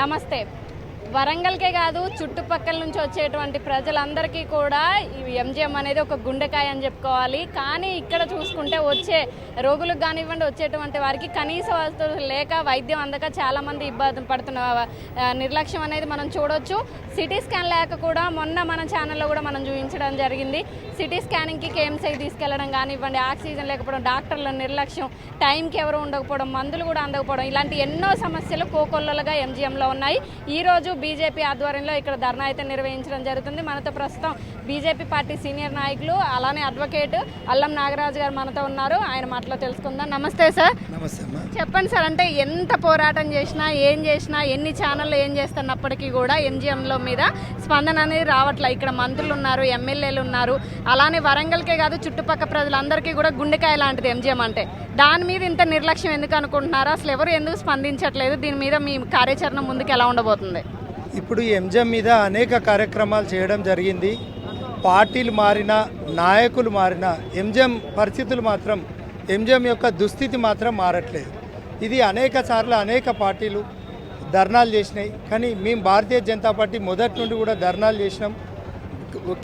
నమస్తే. వరంగల్కే కాదు చుట్టుపక్కల నుంచి వచ్చేటువంటి ప్రజలందరికీ కూడా ఈ ఎంజిఎం అనేది ఒక గుండెకాయ అని చెప్పుకోవాలి. కానీ ఇక్కడ చూసుకుంటే వచ్చే రోగులకు కానివ్వండి వచ్చేటువంటి వారికి కనీస వస్తువులు లేక వైద్యం అందక చాలామంది ఇబ్బంది పడుతున్న నిర్లక్ష్యం అనేది మనం చూడొచ్చు. సిటీ స్కాన్ లేక కూడా మొన్న మన ఛానల్లో కూడా మనం చూపించడం జరిగింది. సిటీ స్కానింగ్కి కేఎంసీ తీసుకెళ్ళడం కానివ్వండి ఆక్సిజన్ లేకపోవడం డాక్టర్ల నిర్లక్ష్యం టైంకి ఎవరు ఉండకపోవడం మందులు కూడా అందకపోవడం ఇలాంటి ఎన్నో సమస్యలు కోకొల్లలుగా ఎంజీఎంలో ఉన్నాయి. ఈ రోజు బీజేపీ ఆధ్వర్యంలో ఇక్కడ ధర్నా అయితే నిర్వహించడం జరుగుతుంది. మనతో ప్రస్తుతం బీజేపీ పార్టీ సీనియర్ నాయకులు అలానే అడ్వకేట్ అల్లం నాగరాజు గారు మనతో ఉన్నారు. ఆయన మాటలో తెలుసుకుందాం? నమస్తే సార్. నమస్తే అమ్మా. చెప్పండి సార్ అంటే ఎంత పోరాటం చేసినా ఏం చేసినా ఎన్ని ఛానళ్ళు ఏం చేస్తున్నప్పటికీ కూడా ఎంజిఎంలో మీద స్పందన అనేది రావట్లే. ఇక్కడ మంత్రులు ఉన్నారు ఎమ్మెల్యేలు ఉన్నారు. అలానే వరంగల్కే కాదు చుట్టుపక్కల ప్రజలందరికీ కూడా గుండెకాయ లాంటిది ఎంజిఎం అంటే. దాని మీద ఇంత నిర్లక్ష్యం ఎందుకు అనుకుంటున్నారు? అసలు ఎవరు ఎందుకు స్పందించట్లేదు? దీని మీద మీ కార్యాచరణ ముందుకు ఎలా ఉండబోతుంది? ఇప్పుడు ఈ ఎంజం మీద అనేక కార్యక్రమాలు చేయడం జరిగింది. పార్టీలు మారిన నాయకులు మారిన ఎంజం పరిస్థితులు మాత్రం ఎంజిఎం యొక్క దుస్థితి మాత్రం మారట్లేదు. ఇది అనేక సార్లు అనేక పార్టీలు ధర్నాలు చేసినాయి. కానీ మేము భారతీయ జనతా పార్టీ మొదటి నుండి కూడా ధర్నాలు చేసినాం.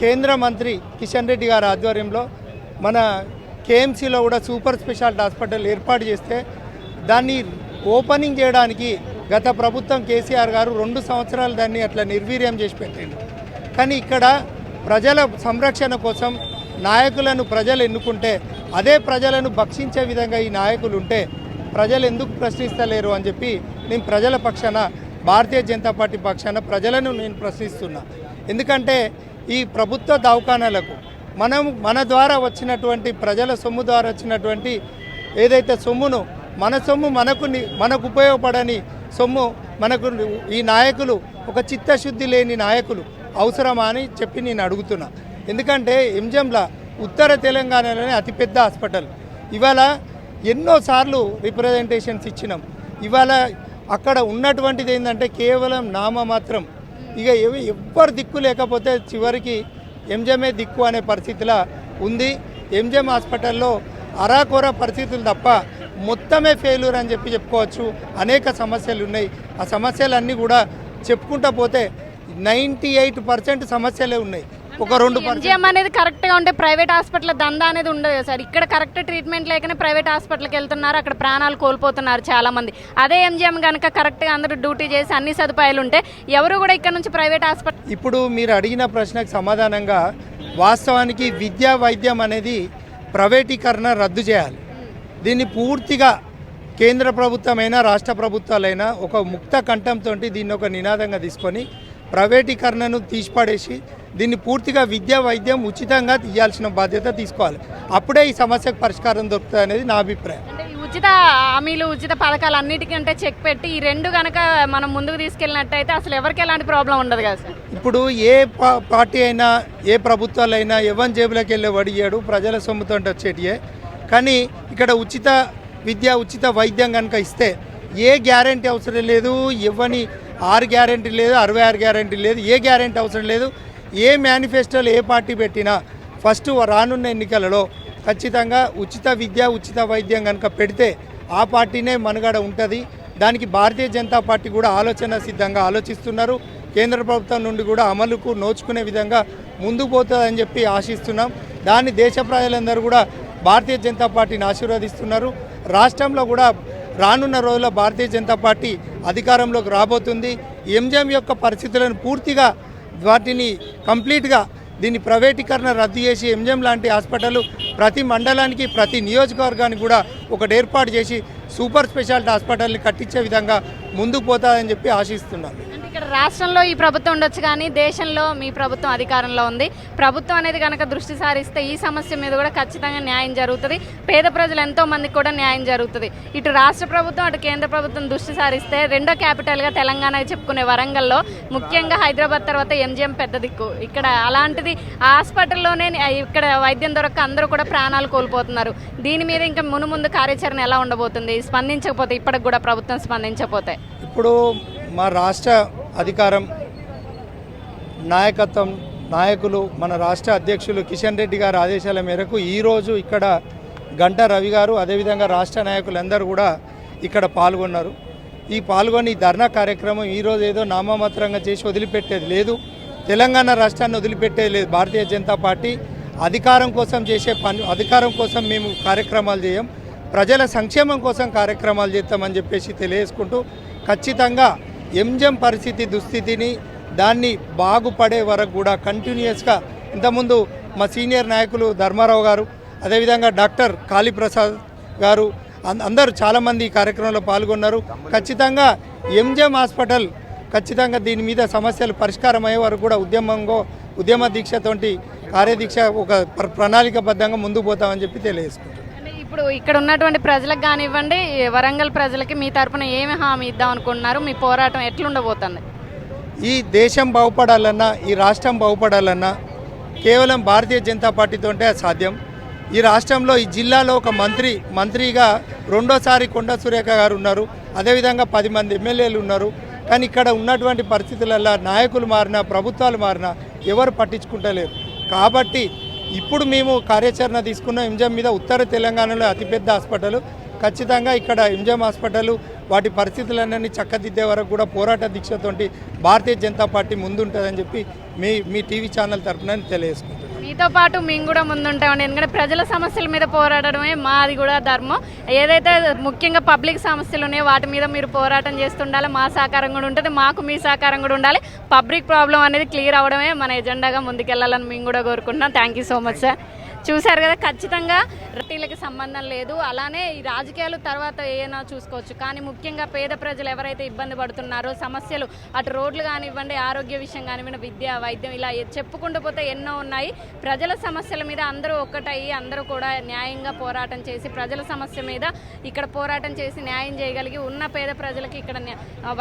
కేంద్ర మంత్రి కిషన్ రెడ్డి గారి ఆధ్వర్యంలో మన కేఎంసీలో కూడా సూపర్ స్పెషాలిటీ హాస్పిటల్ ఏర్పాటు చేస్తే దాన్ని ఓపెనింగ్ చేయడానికి గత ప్రభుత్వం కేసీఆర్ గారు రెండు సంవత్సరాలు దాన్ని అట్లా నిర్వీర్యం చేసి పెట్టిండు. కానీ ఇక్కడ ప్రజల సంరక్షణ కోసం నాయకులను ప్రజలు ఎన్నుకుంటే అదే ప్రజలను భక్షించే విధంగా ఈ నాయకులు ఉంటే ప్రజలు ఎందుకు ప్రశ్నిస్తలేరు అని చెప్పి నేను ప్రజల పక్షాన భారతీయ జనతా పార్టీ పక్షాన ప్రజలను నేను ప్రశ్నిస్తున్నా. ఎందుకంటే ఈ ప్రభుత్వ దవాఖానాలకు మనం మన ద్వారా వచ్చినటువంటి ప్రజల సొమ్ము ద్వారా వచ్చినటువంటి ఏదైతే సొమ్మును మన సొమ్ము మనకు మనకు ఉపయోగపడని సొమ్ము మనకు ఈ నాయకులు ఒక చిత్తశుద్ధి లేని నాయకులు అవసరమా అని చెప్పి నేను అడుగుతున్నా. ఎందుకంటే ఎంజంల ఉత్తర తెలంగాణలోనే అతిపెద్ద హాస్పిటల్. ఇవాళ ఎన్నోసార్లు రిప్రజెంటేషన్స్ ఇచ్చినాం. ఇవాళ అక్కడ ఉన్నటువంటిది ఏంటంటే కేవలం నామ మాత్రం. ఇక ఎవ ఎవ్వరు దిక్కు లేకపోతే చివరికి ఎంజమే దిక్కు అనే పరిస్థితిలో ఉంది. ఎంజెం హాస్పిటల్లో అరాకొర పరిస్థితులు తప్ప మొత్తమే ఫెయిల్యూర్ అని చెప్పి చెప్పుకోవచ్చు. అనేక సమస్యలు ఉన్నాయి. ఆ సమస్యలన్నీ కూడా చెప్పుకుంటా పోతే నైంటీ ఎయిట్ పర్సెంట్ సమస్యలే ఉన్నాయి. ఒక రెండు ఎంజిఎం అనేది కరెక్ట్గా ఉంటే ప్రైవేట్ హాస్పిటల్ దందా అనేది ఉండదు సార్. ఇక్కడ కరెక్ట్ ట్రీట్మెంట్ లేకనే ప్రైవేట్ హాస్పిటల్కి వెళ్తున్నారు అక్కడ ప్రాణాలు కోల్పోతున్నారు చాలా మంది అదే ఎంజిఎం కనుక కరెక్ట్గా అందరూ డ్యూటీ చేసి అన్ని సదుపాయాలు ఉంటే ఎవరు కూడా ఇక్కడ నుంచి ప్రైవేట్ హాస్పిటల్ ఇప్పుడు మీరు అడిగిన ప్రశ్నకు సమాధానంగా వాస్తవానికి విద్యా వైద్యం అనేది ప్రైవేటీకరణ రద్దు చేయాలి. దీన్ని పూర్తిగా కేంద్ర ప్రభుత్వమైనా రాష్ట్ర ప్రభుత్వాలైనా ఒక ముక్త కంఠంతో దీన్ని ఒక నినాదంగా తీసుకొని ప్రైవేటీకరణను తీసిపడేసి దీన్ని పూర్తిగా విద్యా వైద్యం ఉచితంగా తీయాల్సిన బాధ్యత తీసుకోవాలి. అప్పుడే ఈ సమస్యకు పరిష్కారం దొరుకుతుంది అనేది నా అభిప్రాయం. ఉచిత హామీలు ఉచిత పథకాలు అన్నిటికంటే చెక్ పెట్టి ఈ రెండు కనుక మనం ముందుకు తీసుకెళ్ళినట్టయితే అసలు ఎవరికి ఎలాంటి ప్రాబ్లం ఉండదు కదా సార్? ఇప్పుడు ఏ పార్టీ అయినా ఏ ప్రభుత్వాలైనా ఎవరి జేబులోకి వెళ్ళి వడియాడు ప్రజల సొమ్ముతో వచ్చేటియే కానీ ఇక్కడ ఉచిత విద్య ఉచిత వైద్యం కనుక ఇస్తే ఏ గ్యారంటీ అవసరం లేదు ఇవ్వని ఆరు గ్యారంటీ లేదు అరవై ఆరు గ్యారంటీ లేదు ఏ గ్యారంటీ అవసరం లేదు ఏ మేనిఫెస్టోలు ఏ పార్టీ పెట్టినా ఫస్ట్ రానున్న ఎన్నికలలో ఖచ్చితంగా ఉచిత విద్య ఉచిత వైద్యం కనుక పెడితే ఆ పార్టీనే మనుగడ ఉంటుంది. దానికి భారతీయ జనతా పార్టీ కూడా ఆలోచన సిద్ధంగా ఆలోచిస్తున్నారు. కేంద్ర ప్రభుత్వం నుండి కూడా అమలుకు నోచుకునే విధంగా ముందుకు పోతుందని చెప్పి ఆశిస్తున్నాం. దాన్ని దేశ ప్రజలందరూ కూడా భారతీయ జనతా పార్టీని ఆశీర్వదిస్తున్నారు. రాష్ట్రంలో కూడా రానున్న రోజుల్లో భారతీయ జనతా పార్టీ అధికారంలోకి రాబోతుంది. ఎంజిఎం యొక్క పరిస్థితులను పూర్తిగా వాటిని కంప్లీట్గా దీన్ని ప్రైవేటీకరణ రద్దు చేసి ఎంజం లాంటి హాస్పిటల్ ప్రతి మండలానికి ప్రతి నియోజకవర్గానికి కూడా ఒకటి ఏర్పాటు చేసి సూపర్ స్పెషాలిటీ హాస్పిటల్ని కట్టించే విధంగా ముందుకు పోతాదని చెప్పి ఆశిస్తున్నాను. రాష్ట్రంలో ఈ ప్రభుత్వం ఉండొచ్చు కానీ దేశంలో మీ ప్రభుత్వం అధికారంలో ఉంది. ప్రభుత్వం అనేది కనుక దృష్టి సారిస్తే ఈ సమస్య మీద కూడా ఖచ్చితంగా న్యాయం జరుగుతుంది. పేద ప్రజలు ఎంతో మందికి కూడా న్యాయం జరుగుతుంది. ఇటు రాష్ట్ర ప్రభుత్వం అటు కేంద్ర ప్రభుత్వం దృష్టి సారిస్తే రెండో క్యాపిటల్గా తెలంగాణ చెప్పుకునే వరంగల్లో ముఖ్యంగా హైదరాబాద్ తర్వాత ఎంజిఎం పెద్ద దిక్కు. ఇక్కడ అలాంటిది హాస్పిటల్లోనే ఇక్కడ వైద్యం దొరక్క అందరూ కూడా ప్రాణాలు కోల్పోతున్నారు. దీని మీద ఇంకా మును ముందు కార్యాచరణ ఎలా ఉండబోతుంది? స్పందించకపోతే ఇప్పటికి కూడా ప్రభుత్వం స్పందించకపోతే. ఇప్పుడు మా రాష్ట్ర అధికారం నాయకత్వం నాయకులు మన రాష్ట్ర అధ్యక్షులు కిషన్ రెడ్డి గారి ఆదేశాల మేరకు ఈరోజు ఇక్కడ గంట రవి గారు అదేవిధంగా రాష్ట్ర నాయకులందరూ కూడా ఇక్కడ పాల్గొన్నారు. ఈ పాల్గొని ధర్నా కార్యక్రమం ఈరోజు ఏదో నామమాత్రంగా చేసి వదిలిపెట్టేది లేదు. తెలంగాణ రాష్ట్రాన్ని వదిలిపెట్టేది లేదు. భారతీయ జనతా పార్టీ అధికారం కోసం చేసే పని అధికారం కోసం మేము కార్యక్రమాలు చేయం. ప్రజల సంక్షేమం కోసం కార్యక్రమాలు చేస్తామని చెప్పేసి తెలియజేసుకుంటూ ఖచ్చితంగా ఎంజం పరిస్థితి దుస్థితిని దాన్ని బాగుపడే వరకు కూడా కంటిన్యూస్గా ఇంతకుముందు మా సీనియర్ నాయకులు ధర్మారావు గారు అదేవిధంగా డాక్టర్ కాళీప్రసాద్ గారు అందరూ చాలామంది ఈ కార్యక్రమంలో పాల్గొన్నారు. ఖచ్చితంగా ఎంజెం హాస్పిటల్ ఖచ్చితంగా దీని మీద సమస్యలు పరిష్కారం అయ్యే వరకు కూడా ఉద్యమంగా ఉద్యమ దీక్షతోటి కార్యదీక్ష ఒక ప్రణాళికబద్ధంగా ముందుకు పోతామని చెప్పి తెలియజేసుకుంటాం ఇప్పుడు ఇక్కడ ఉన్నటువంటి ప్రజలకు కానివ్వండి వరంగల్ ప్రజలకి మీ తరపున ఏమి హామీ ఇద్దాం అనుకుంటున్నారు? మీ పోరాటం ఎట్లుండబోతుంది? ఈ దేశం బాగుపడాలన్నా ఈ రాష్ట్రం బాగుపడాలన్నా కేవలం భారతీయ జనతా పార్టీతో సాధ్యం ఈ రాష్ట్రంలో ఈ జిల్లాలో ఒక మంత్రి మంత్రిగా రెండోసారి కొండ సురేఖ గారు ఉన్నారు. అదేవిధంగా పది మంది ఎమ్మెల్యేలు ఉన్నారు. కానీ ఇక్కడ ఉన్నటువంటి పరిస్థితులలో నాయకులు మారినా ప్రభుత్వాలు మారినా ఎవరు పట్టించుకుంటలేరు. కాబట్టి ఇప్పుడు మేము కార్యాచరణ తీసుకున్న ఎంజం మీద ఉత్తర తెలంగాణలో అతిపెద్ద హాస్పిటల్. ఖచ్చితంగా ఇక్కడ ఎంజం హాస్పిటల్ వాటి పరిస్థితులన్నీ చక్కదిద్దే వరకు కూడా పోరాట దీక్షతోటి భారతీయ జనతా పార్టీ ముందుంటుందని చెప్పి మీ మీ టీవీ ఛానల్ తరఫున తెలియజేసుకుంటున్నాను మీతో పాటు మేము కూడా ముందుంటామండి. ఎందుకంటే ప్రజల సమస్యల మీద పోరాడడమే మాది కూడా ధర్మం. ఏదైతే ముఖ్యంగా పబ్లిక్ సమస్యలు ఉన్నాయో వాటి మీద మీరు పోరాటం చేస్తుండాలి. మా సహకారం కూడా ఉంటుంది. మాకు మీ సహకారం కూడా ఉండాలి. పబ్లిక్ ప్రాబ్లం అనేది క్లియర్ అవడమే మన ఎజెండాగా ముందుకెళ్ళాలని మేము కూడా కోరుకుంటున్నాం. Thank you so much sir చూశారు కదా ఖచ్చితంగా రొటీలకి సంబంధం లేదు. అలానే ఈ రాజకీయాలు తర్వాత ఏమైనా చూసుకోవచ్చు. కానీ ముఖ్యంగా పేద ప్రజలు ఎవరైతే ఇబ్బంది పడుతున్నారో సమస్యలు అటు రోడ్లు కానివ్వండి ఆరోగ్య విషయం కానివ్వండి విద్య వైద్యం ఇలా చెప్పుకుంటూ పోతే ఎన్నో ఉన్నాయి. ప్రజల సమస్యల మీద అందరూ ఒక్కటయ్యి అందరూ కూడా న్యాయంగా పోరాటం చేసి ప్రజల సమస్య మీద ఇక్కడ పోరాటం చేసి న్యాయం చేయగలిగి ఉన్న పేద ప్రజలకి ఇక్కడ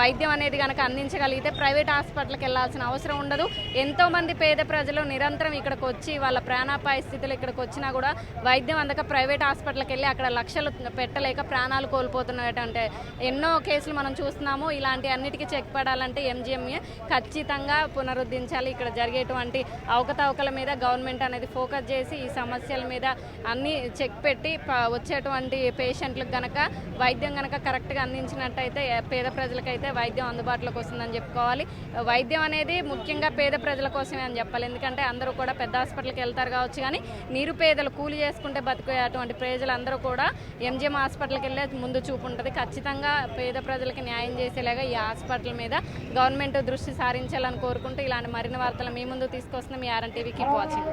వైద్యం అనేది కనుక అందించగలిగితే ప్రైవేట్ హాస్పిటల్కి వెళ్ళాల్సిన అవసరం ఉండదు. ఎంతోమంది పేద ప్రజలు నిరంతరం ఇక్కడికి వచ్చి వాళ్ళ ప్రాణాపాయ స్థితిలో ఇక్కడికి వచ్చినా కూడా వైద్యం అందక ప్రైవేట్ హాస్పిటల్కి వెళ్ళి అక్కడ లక్షలు పెట్టలేక ప్రాణాలు కోల్పోతున్నటువంటి ఎన్నో కేసులు మనం చూస్తున్నాము. ఇలాంటి అన్నిటికీ చెక్ పడాలంటే ఎంజిఎంఏ ఖచ్చితంగా పునరుద్ధరించాలి. ఇక్కడ జరిగేటువంటి అవకతవకల మీద గవర్నమెంట్ అనేది ఫోకస్ చేసి ఈ సమస్యల మీద అన్ని చెక్ పెట్టి వచ్చేటువంటి పేషెంట్లకు గనక వైద్యం గనక కరెక్ట్గా అందించినట్టయితే పేద ప్రజలకైతే వైద్యం అందుబాటులోకి వస్తుందని చెప్పుకోవాలి. వైద్యం అనేది ముఖ్యంగా పేద ప్రజల కోసమే అని చెప్పాలి. ఎందుకంటే అందరూ కూడా పెద్ద హాస్పిటల్కి వెళ్తారు కావచ్చు కానీ నిరుపేదలు కూలి చేసుకుంటే బతికే అటువంటి ప్రజలందరూ కూడా ఎంజిఎం హాస్పిటల్కి వెళ్ళే ముందు చూపు ఉంటుంది. ఖచ్చితంగా పేద ప్రజలకి న్యాయం చేసేలాగా ఈ హాస్పిటల్ మీద గవర్నమెంట్ దృష్టి సారించాలని కోరుకుంటూ ఇలాంటి మరిన్ని వార్తలు మీ ముందు తీసుకొస్తున్నాం ఈ ఆర్ఎన్ టీవీ కీప్ వాచింగ్